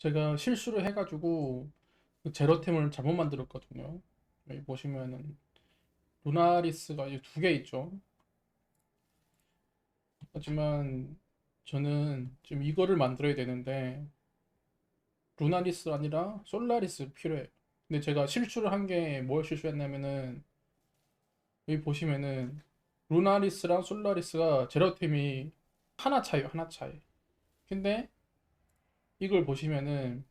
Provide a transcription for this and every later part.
제가 실수를 해가지고 그 제로템을 잘못 만들었거든요. 여기 보시면은 루나리스가 두 개 있죠. 하지만 저는 지금 이거를 만들어야 되는데 루나리스 아니라 솔라리스 필요해요. 근데 제가 실수를 한 게 뭘 실수했냐면은 여기 보시면은 루나리스랑 솔라리스가 제로템이 하나 차이요, 하나 차이. 근데 이걸 보시면은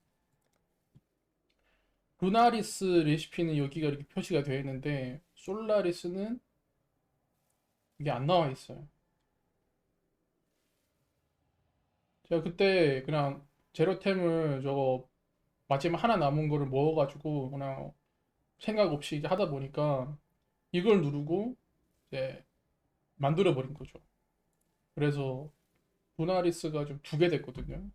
루나리스 레시피는 여기가 이렇게 표시가 되어 있는데 솔라리스는 이게 안 나와 있어요. 제가 그때 그냥 제로템을 저거 마지막 하나 남은 거를 먹어가지고 그냥 생각 없이 이제 하다 보니까 이걸 누르고 이제 만들어 버린 거죠. 그래서 루나리스가 좀 두 개 됐거든요.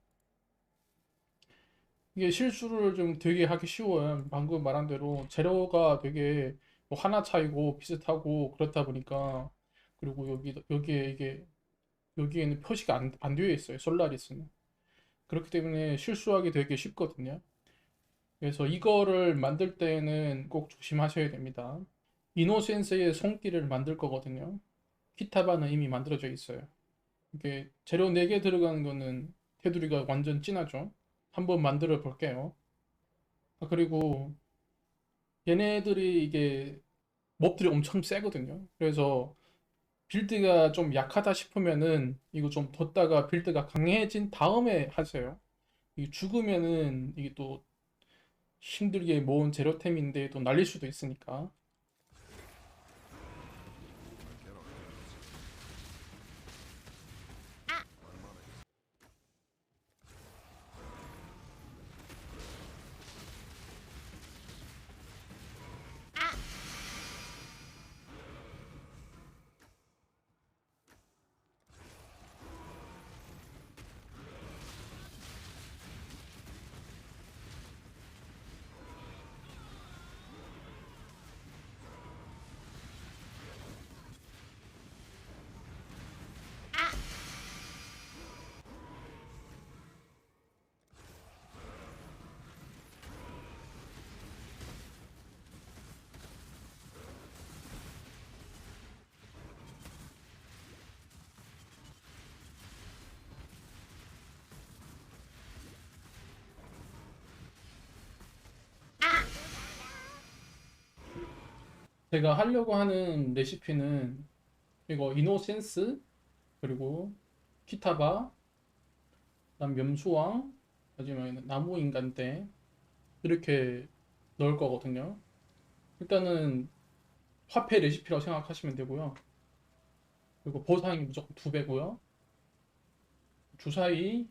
이게 실수를 좀 되게 하기 쉬워요. 방금 말한 대로 재료가 되게 뭐 하나 차이고 비슷하고 그렇다 보니까 그리고 여기 여기에 이게 여기에는 표시가 안, 안 되어 있어요. 솔라리스는. 그렇기 때문에 실수하기 되게 쉽거든요. 그래서 이거를 만들 때는 꼭 조심하셔야 됩니다. 이노센스의 손길을 만들 거거든요. 키타바는 이미 만들어져 있어요. 이게 재료 4개 들어가는 거는 테두리가 완전 진하죠. 한번 만들어 볼게요. 아, 그리고 얘네들이 이게 몹들이 엄청 세거든요. 그래서 빌드가 좀 약하다 싶으면은 이거 좀 뒀다가 빌드가 강해진 다음에 하세요. 이게 죽으면은 이게 또 힘들게 모은 제로템인데 또 날릴 수도 있으니까. 제가 하려고 하는 레시피는 이거 이노센스 그리고 키타바 그다음 염소왕 마지막에는 나무 인간대 이렇게 넣을 거거든요. 일단은 화폐 레시피라고 생각하시면 되고요. 그리고 보상이 무조건 두 배고요. 주사위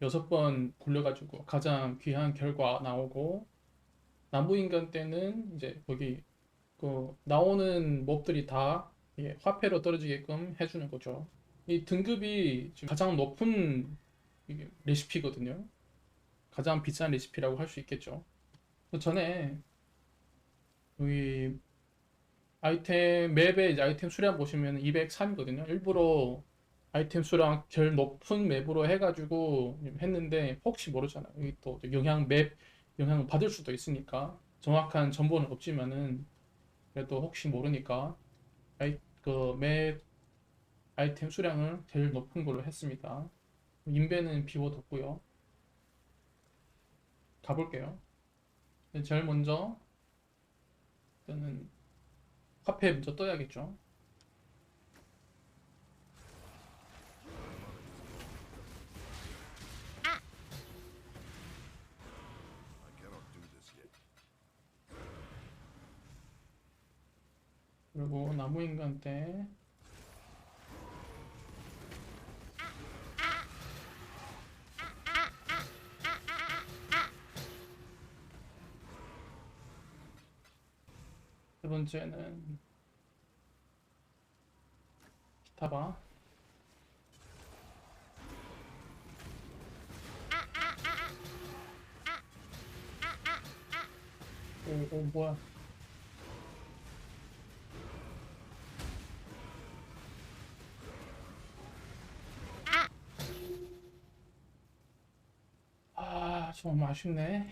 여섯 번 굴려가지고 가장 귀한 결과 나오고 나무 인간 때는 이제 거기 그 나오는 몹들이 다 예, 화폐로 떨어지게끔 해주는 거죠. 이 등급이 가장 높은 레시피거든요. 가장 비싼 레시피라고 할 수 있겠죠. 그 전에 여기 아이템 맵에 이제 아이템 수량 보시면 203이거든요. 일부러 아이템 수량 제일 높은 맵으로 해가지고 했는데 혹시 모르잖아요. 여기 또 영향 맵 영향을 받을 수도 있으니까 정확한 정보는 없지만은 그래도 혹시 모르니까 아이 그매 아이템 수량을 제일 높은 걸로 했습니다. 인베는 비워뒀고요. 가볼게요. 제일 먼저 일단은 화폐 먼저 떠야겠죠. 그리고 나무 인간 때. 세 번째는 기타바 오, 오 뭐야 아, 좀 아쉽네.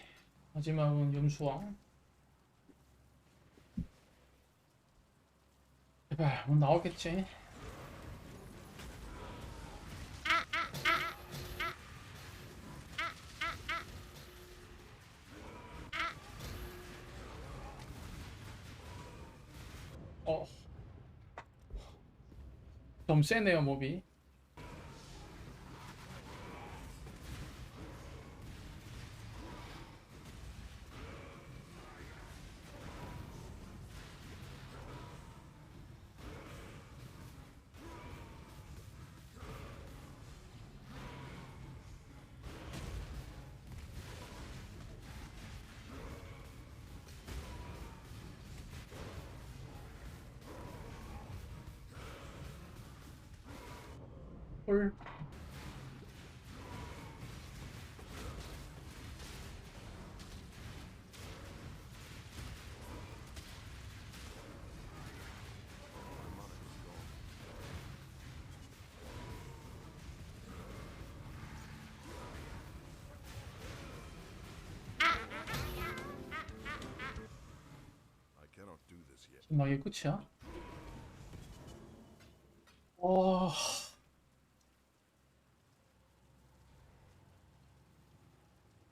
마지막은 염수왕. 제발 뭐 나오겠지. 어. 좀 세네요, 몹이. 헐. I cannot do this yet. 막 이게 끝이야? 와.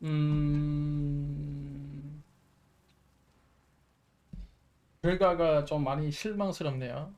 음. 결과가 좀 많이 실망스럽네요.